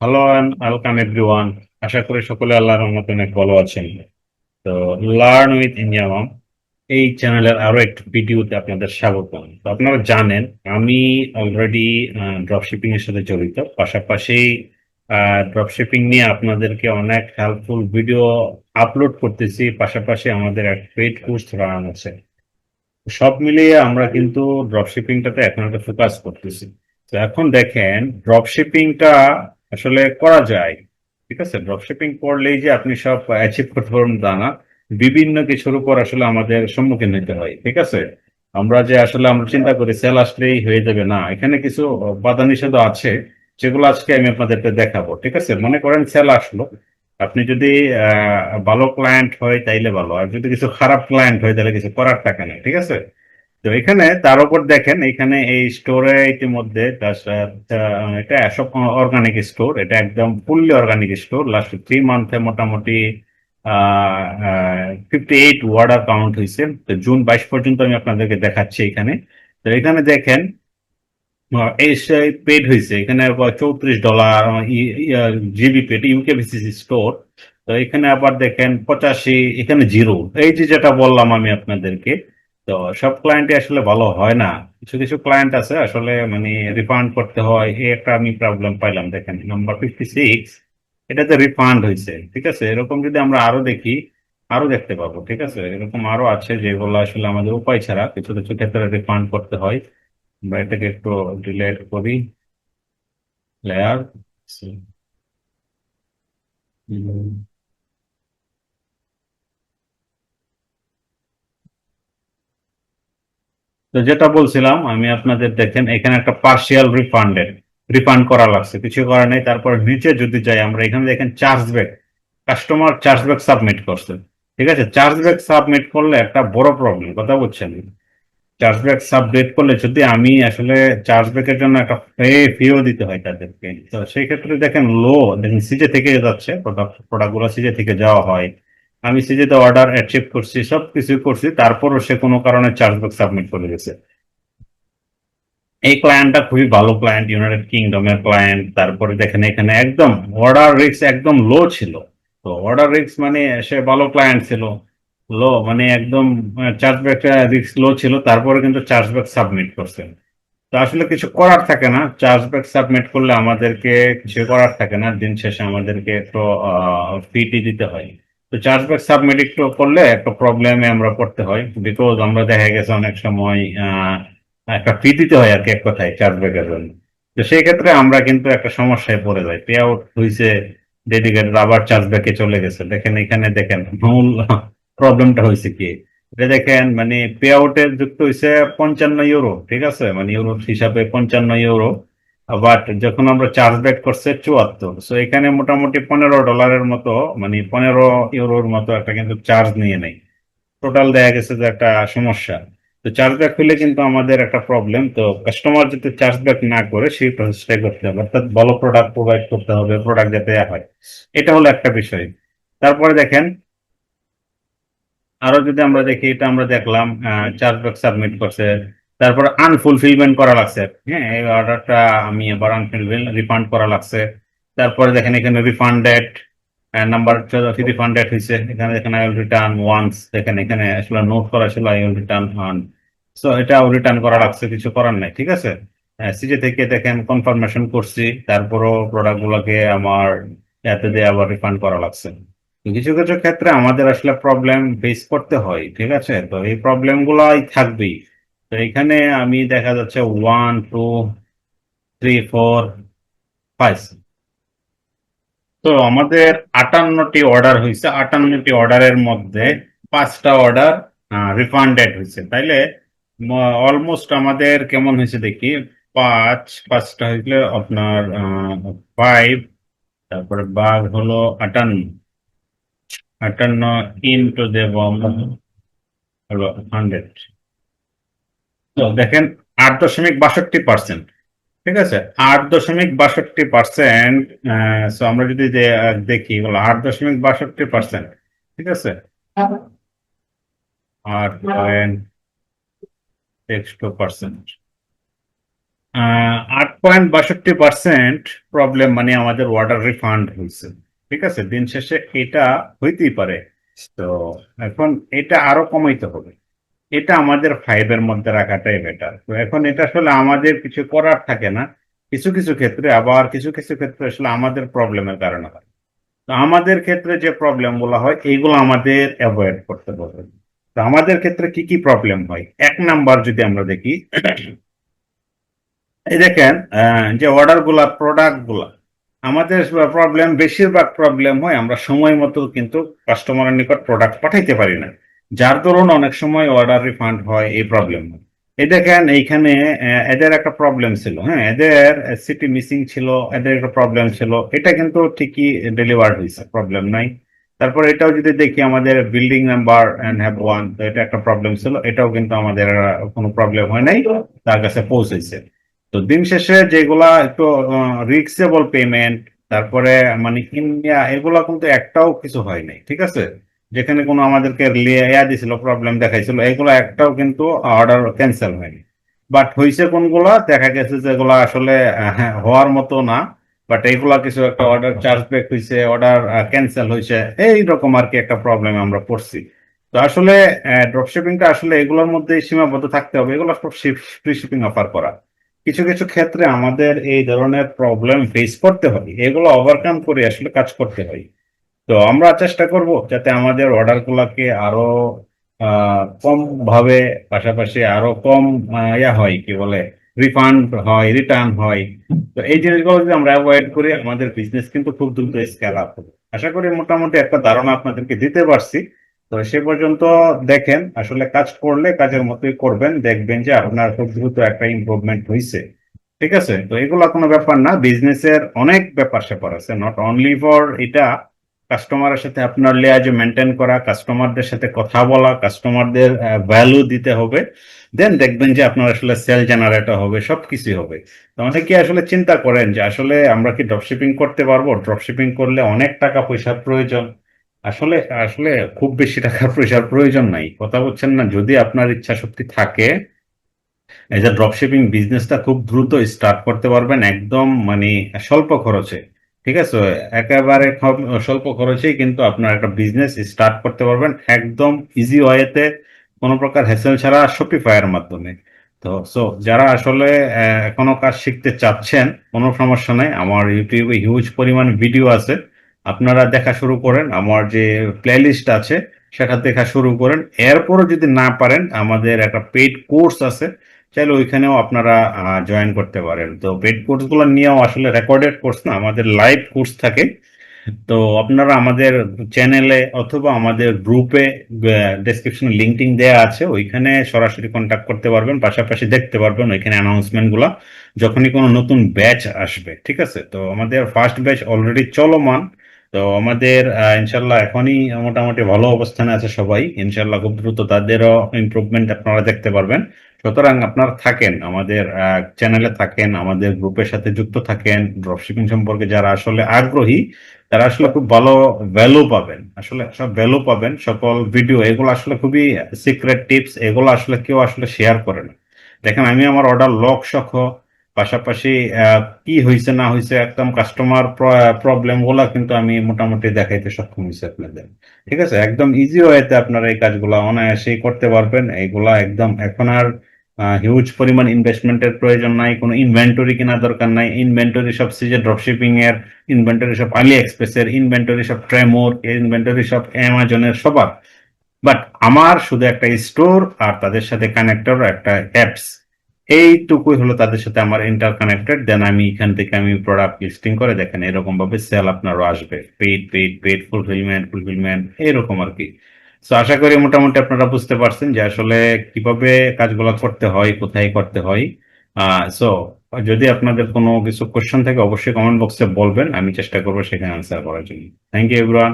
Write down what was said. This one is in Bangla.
হ্যালো অ্যান্ড ওয়েলকাম এভরিওয়ান আশা করি সকলে আল্লাহর রহমতে অনেক ভালো আছেন। তো লার্ন উইথ ইঞ্জামাম এই চ্যানেলের আরও একটি ভিডিওতে আপনাদের স্বাগতম। তো আপনারা জানেন, আমি অলরেডি ড্রপশিপিং এর সাথে জড়িত। পাশাপাশি ড্রপশিপিং নিয়ে আপনাদেরকে অনেক হেল্পফুল ভিডিও আপলোড করতেছি। পাশাপাশি আমাদের এক পেইড কোর্স রান আছে। সব মিলিয়ে আমরা কিন্তু ড্রপশিপিংটাতে এখন একটা ফোকাস করতেছি। তো এখন দেখেন ড্রপশিপিংটা আসলে করা যায়। ঠিক আছে? ড্রপশিপিং করলেই যে আপনি সব অ্যাচিভ করতে পারবেন তা না। বিভিন্ন কিছুর উপর আসলে আমাদের সম্মুখীন হতে হয়। ঠিক আছে? আমরা যে আসলে আমরা চিন্তা করি সেল আসলেই হয়ে যাবে। না, এখানে কিছু বাধা নিষেধ আছে, যেগুলো আজকে আমি আপনাদেরকে দেখাবো। ঠিক আছে? মনে করেন সেল আসলো। আপনি যদি ভালো ক্লায়েন্ট হয় তাইলে ভালো। আর যদি কিছু খারাপ ক্লায়েন্ট হয় তাহলে কিছু করার টাকা নেই ঠিক আছে? তো এখানে তার উপর দেখেন, এখানে এই স্টোরে ইতিমধ্যে এটা অর্গানিক স্টোর এটা একদম fully organic store last three মান্থে মোটামুটি ফিফটি এইট ওয়ার্ডার কাউন্ট হয়েছে। তো জুন বাইশ পর্যন্ত আমি আপনাদেরকে দেখাচ্ছি এখানে। তো এখানে দেখেন এই পেড হয়েছে। এখানে চৌত্রিশ dollar GB paid UK VCC store তো এখানে আবার দেখেন, পঁচাশি, এখানে জিরো এই যে যেটা বললাম আমি আপনাদেরকে তো সব ক্লায়েন্টই আসলে ভালো হয় না। কিছু কিছু ক্লায়েন্ট আছে আসলে মানে রিফান্ড করতে হয় এই একটা আমি প্রবলেম পাইলাম। দেখেন নাম্বার ফিফটি সিক্স এটাতে রিফান্ড হয়েছে ঠিক আছে? এরকম যদি আমরা আরও দেখি, আরও দেখতে পাবো, ঠিক আছে? এরকম আরও আছে যেগুলো আসলে আমাদের উপায় ছাড়া কিছু কিছু ক্ষেত্রে রিফান্ড করতে হয়। আমরা এটাকে একটু ডিলেট করি। লেয়ার তো যেটা বলছিলাম, আমি আপনাদের দেখেন, এখানে একটা পার্শিয়াল রিফান্ডেড রিফান্ড করা লাগছে। কিছু করার নেই, তারপর নিচে যদি যাই, আমরা এখানে দেখেন charge back customer charge back submit করছে। ঠিক আছে? চার্জ ব্যাক সাবমিট করলে একটা বড় প্রবলেম কথা বলছেন? চার্জ ব্যাক সাবমিট করলে যদি আমি আসলে চার্জ ব্যাকের জন্য একটা ফে ফিও দিতে হয় তাদেরকে, তো সেই ক্ষেত্রে দেখেন লো দেখেন সিজে থেকে যাচ্ছে প্রোডাক্ট প্রোডাক্টগুলো সিজে থেকে যাওয়া হয়। আমি সিজেতে অর্ডার অ্যাচিভ করছি সব কিছু করছি, তারপরও সে কোনো কারণে চার্জ ব্যাক সাবমিট করে গেছে এই ক্লায়েন্টটা খুবই ভালো ক্লায়েন্ট ইউনাইটেড কিংডমের ক্লায়েন্ট তারপরে দেখেন এখানে একদম অর্ডার রিস্ক একদম লো ছিল। তো অর্ডার রিস্ক মানে সে ভালো ক্লায়েন্ট ছিল। লো মানে একদম চার্জ ব্যাক রিস্ক লো ছিল, তারপরে কিন্তু চার্জ ব্যাক সাবমিট করছে। তো আসলে কিছু করার থাকে না চার্জ ব্যাক সাবমিট করলে আমাদেরকে কিছু করার থাকে না, দিন শেষে আমাদেরকে একটু ফিটি দিতে হয়। তো চার্জ ব্যাক সাবমিট করলে একটা প্রবলেমে আমরা পড়তে হয়। বিকজ আমরা দেখা গেছে অনেক সময় একটা ফি দিতে হয় আর কি এক কথায় চার্জ ব্যাকের জন্য। তো সেই ক্ষেত্রে আমরা কিন্তু একটা সমস্যায় পড়ে যাই। পে আউট হয়েছে ডেডিকেটেড আবার চার্জ ব্যাকে চলে গেছে। দেখেন এখানে দেখেন মূল প্রবলেমটা হয়েছে কি? এটা দেখেন মানে পে আউটের যুক্ত হয়েছে পঞ্চান্ন ইউরো ঠিক আছে? মানে ইউরো হিসাবে পঞ্চান্ন ইউরো বাট যখন আমরা চার্জ ব্যাক করছে চুয়াত্তর সো এখানে মোটামুটি পনেরো ডলারের মতো মানে পনেরো ইউরোর মতো একটা কিন্তু চার্জ নিয়ে নেই। টোটাল দেখা গেছে যে একটা সমস্যা। তো চার্জ ব্যাক হলে কিন্তু আমাদের একটা প্রবলেম তো কাস্টমার যাতে চার্জ ব্যাক না করে, সেই প্রসেসটাই করতে হবে। অর্থাৎ ভালো প্রোডাক্ট প্রোভাইড করতে হবে প্রোডাক্ট যাতে হয়। এটা হলো একটা বিষয়। তারপরে দেখেন, আরও যদি আমরা দেখি, এটা আমরা দেখলাম চার্জ ব্যাক সাবমিট করছে। তারপরে আনফুলফিলমেন্ট করা লাগছে। হ্যাঁ এই অর্ডারটা আমি আবার আনফুলফিল রিফান্ড করা লাগছে। তারপরে দেখেন এখানে রিফান্ডেড নাম্বার রিফান্ডেড হয়েছে। এখানে দেখেন আই উইল রিটার্ন ওয়ান্স দেখেন এখানে আসলে নোট করা ছিল I will return one so এটাও রিটার্ন করা লাগছে, কিছু করার নাই, ঠিক আছে? সিজে থেকে দেখেন কনফার্মেশন করছি, তারপরও প্রোডাক্ট গুলোকে আমার এতে দিয়ে আবার রিফান্ড করা লাগছে। কিছু কিছু ক্ষেত্রে আমাদের আসলে প্রবলেম ফেস করতে হয়, ঠিক আছে? তো এই প্রবলেম গুলাই থাকবেই। তো এখানে আমি দেখা যাচ্ছে one two three four five তো আমাদের আটান্নটি অর্ডার হয়েছে আটান্নটি অর্ডারের মধ্যে পাঁচটা অর্ডার রিফান্ডেড হয়েছে তাইলে অলমোস্ট আমাদের কেমন হয়েছে দেখি? পাঁচ, পাঁচটা হইলে আপনার ফাইভ তারপরে বাঘ হলো আটান্ন। আটান্ন ইন্টু দেব হলো হান্ড্রেড দেখেন আট দশমিক বাষট্টি পার্সেন্ট ঠিক আছে? আট দশমিক বাষট্টি পার্সেন্ট আমরা যদি দেখি হলো আট দশমিক বাষট্টি পার্সেন্ট ঠিক আছে? আট পয়েন্ট পার্সেন্ট আট পয়েন্ট বাষট্টি পার্সেন্ট প্রবলেম মানে আমাদের ওয়াটার রিফান্ড হয়েছে, ঠিক আছে? দিন শেষে এটা হইতেই পারে, তো এখন এটা আরও কমাইতে হবে। এটা আমাদের ফাইভের মধ্যে রাখাটাই বেটার তো এখন এটা আসলে আমাদের কিছু করার থাকে না। কিছু কিছু ক্ষেত্রে, আবার কিছু কিছু ক্ষেত্রে আসলে আমাদের প্রবলেমের কারণে হয়। তো আমাদের ক্ষেত্রে যে প্রবলেমগুলো হয়, এইগুলো আমাদের অ্যাভয়েড করতে হবে। তো আমাদের ক্ষেত্রে কি কি প্রবলেম হয়? এক নাম্বার যদি আমরা দেখি, এই দেখেন যে অর্ডারগুলা প্রোডাক্টগুলা আমাদের প্রবলেম বেশিরভাগ প্রবলেম হয়, আমরা সময় মতো কিন্তু কাস্টমারের নিকট প্রোডাক্ট পাঠাইতে পারি না। যার দরুন অনেক সময় অর্ডার রিফান্ড হয় এই প্রবলেম দেখেন, এইখানে এদের একটা প্রবলেম ছিল হ্যাঁ? এদের সিটি মিসিং ছিল, এদের একটা প্রবলেম ছিল। এটা কিন্তু ঠিকই ডেলিভার হয়েছে প্রবলেম নাই। তারপর এটাও যদি দেখি, আমাদের building number and have one তো এটা একটা প্রবলেম ছিল। এটাও কিন্তু আমাদের কোনো প্রবলেম হয় নাই, তার কাছে পৌঁছেছে। তো দিন শেষে যেগুলা একটু রিক্সেবল পেমেন্ট তারপরে মানে ইন্ডিয়া এগুলা কিন্তু একটাও কিছু হয় নাই, ঠিক আছে? যেখানে কোনো আমাদেরকে ইয়া দিছিল প্রবলেম দেখাইছিল, এগুলো একটাও কিন্তু অর্ডার ক্যান্সেল হয়নি। বাট হয়েছে কোনগুলা? দেখা গেছে যেগুলো আসলে হওয়ার মতো না বাট এইগুলা কিছু একটা অর্ডার চার্জ ব্যাক হয়েছে অর্ডার ক্যান্সেল হয়েছে এইরকম আর কি একটা প্রবলেম আমরা পড়ছি। তো আসলে ড্রপশিপিংটা আসলে এগুলোর মধ্যে সীমাবদ্ধ থাকতে হবে, এগুলো সব ফ্রি শিপিং অফার করা। কিছু কিছু ক্ষেত্রে আমাদের এই ধরনের প্রবলেম ফেস করতে হয়, এগুলো ওভারকাম করে আসলে কাজ করতে হয়। তো আমরা চেষ্টা করব যাতে আমাদের অর্ডার গুলাকে আরও কম ভাবে পাশাপাশি আরও কম ইয়া হয়, কি বলে রিফান্ড হয় রিটার্ন হয়। তো এই জিনিসগুলো যদি আমরা অ্যাভয়েড করি, আমাদের বিজনেস কিন্তু খুব দ্রুত স্কেল আপ হবে। আশা করি মোটামুটি একটা ধারণা আপনাদেরকে দিতে পারছি। তো সে পর্যন্ত দেখেন, আসলে কাজ করলে কাজের মতোই করবেন, দেখবেন যে আপনার খুব দ্রুত একটা ইমপ্রুভমেন্ট হয়েছে ঠিক আছে? তো এগুলো কোনো ব্যাপার না বিজনেসের অনেক ব্যাপার স্যাপার আছে। নট অনলি ফর এটা কাস্টমারের সাথে আপনার লেয়াজ মেনটেন করা কাস্টমারদের সাথে কথা বলা কাস্টমারদের ভ্যালু দিতে হবে। দেন দেখবেন যে আপনার আসলে সেল জেনারেট হবে, সবকিছুই হবে। তো অনেকে আসলে চিন্তা করেন যে আসলে আমরা কি ড্রপশিপিং করতে পারব? ড্রপশিপিং করলে অনেক টাকা পয়সার প্রয়োজন। আসলে আসলে খুব বেশি টাকার পয়সার প্রয়োজন নাই। কথা বলছেন না, যদি আপনার ইচ্ছা শক্তি থাকে, এই যে ড্রপশিপিং বিজনেসটা খুব দ্রুত স্টার্ট করতে পারবেন, একদম মানে স্বল্প খরচে। ঠিক আছে? একেবারে স্বল্প খরচেই কিন্তু আপনার একটা বিজনেস স্টার্ট করতে পারবেন একদম ইজি ওয়েতে কোনো প্রকার হেসেল ছাড়া শপিফাইয়ের মাধ্যমে। তো সো যারা আসলে এখনও কাজ শিখতে চাচ্ছেন কোনো সমস্যা নাই। আমার ইউটিউবে হিউজ পরিমাণ ভিডিও আছে। আপনারা দেখা শুরু করেন। আমার যে প্লেলিস্ট আছে সেটা দেখা শুরু করেন। এরপরও যদি না পারেন আমাদের একটা পেইড কোর্স আছে। চাইলে ওইখানেও আপনারা জয়েন করতে পারেন। তো পেড কোর্সগুলো নিয়েও আসলে রেকর্ডেড কোর্স না, আমাদের লাইভ কোর্স থাকে। তো আপনারা আমাদের চ্যানেলে অথবা আমাদের গ্রুপে ডেসক্রিপশনে লিঙ্কটিং দেওয়া আছে, ওইখানে সরাসরি কন্ট্যাক্ট করতে পারবেন, পাশাপাশি দেখতে পারবেন ওইখানে অ্যানাউন্সমেন্টগুলা যখনই কোনো নতুন ব্যাচ আসবে, ঠিক আছে? তো আমাদের ফার্স্ট ব্যাচ অলরেডি চলমান, তো আমাদের ইনশাল্লাহ এখনই মোটামুটি ভালো অবস্থানে আছে সবাই। ইনশাল্লাহ খুব দ্রুত তাদেরও ইমপ্রুভমেন্ট আপনারা দেখতে পারবেন। সুতরাং আপনারা থাকেন, আমাদের চ্যানেলে থাকেন, আমাদের গ্রুপের সাথে যুক্ত থাকেন ড্রপশিপিং সম্পর্কে যারা আসলে আগ্রহী, তারা আসলে খুব ভালো ভ্যালু পাবেন। আসলে সব ভ্যালু পাবেন, সকল ভিডিও এগুলো আসলে খুবই সিক্রেট টিপস এগুলো আসলে কেউ আসলে শেয়ার করে না। দেখেন, আমি আমার অর্ডার লক সহ পাশাপাশি কি হয়েছে না হয়েছে একদম কাস্টমার প্রবলেমগুলা কিন্তু আমি মোটামুটি দেখাইতে সক্ষম হয়েছে আপনাদের। ঠিক আছে? একদম ইজি ওয়েতে আপনারা এই কাজগুলা অনায়াসেই করতে পারবেন। এইগুলা একদম এখন আর হিউজ পরিমাণ ইনভেস্টমেন্টের প্রয়োজন নাই, কোনো ইনভেন্টরি কেনার দরকার নাই। ইনভেন্টরি সব সিজে ড্রপশিপিং এর ইনভেন্টরি সব আলি এক্সপ্রেসের ইনভেন্টরি সব ট্রেমোর ইনভেন্টরি সব অ্যামাজনের সবার। বাট আমার শুধু একটা স্টোর আর তাদের সাথে কানেক্টর একটা অ্যাপস এইটুকুই হলো তাদের সাথে আমার ইন্টার কানেক্টেড দেন আমি এখান থেকে আমি প্রোডাক্ট লিস্টিং করে দেখেন এরকম ভাবে সেল আপনারও আসবে। Paid paid paid fulfilment fulfilment এরকম আর কি। সো আশা করি মোটামুটি আপনারা বুঝতে পারছেন যে আসলে কীভাবে কাজগুলো করতে হয়, কোথায় করতে হয়। সো যদি আপনাদের কোনো কিছু কোশ্চেন থাকে, অবশ্যই কমেন্ট বক্সে বলবেন, আমি চেষ্টা করব সেখানে আনসার করার জন্য। Thank you everyone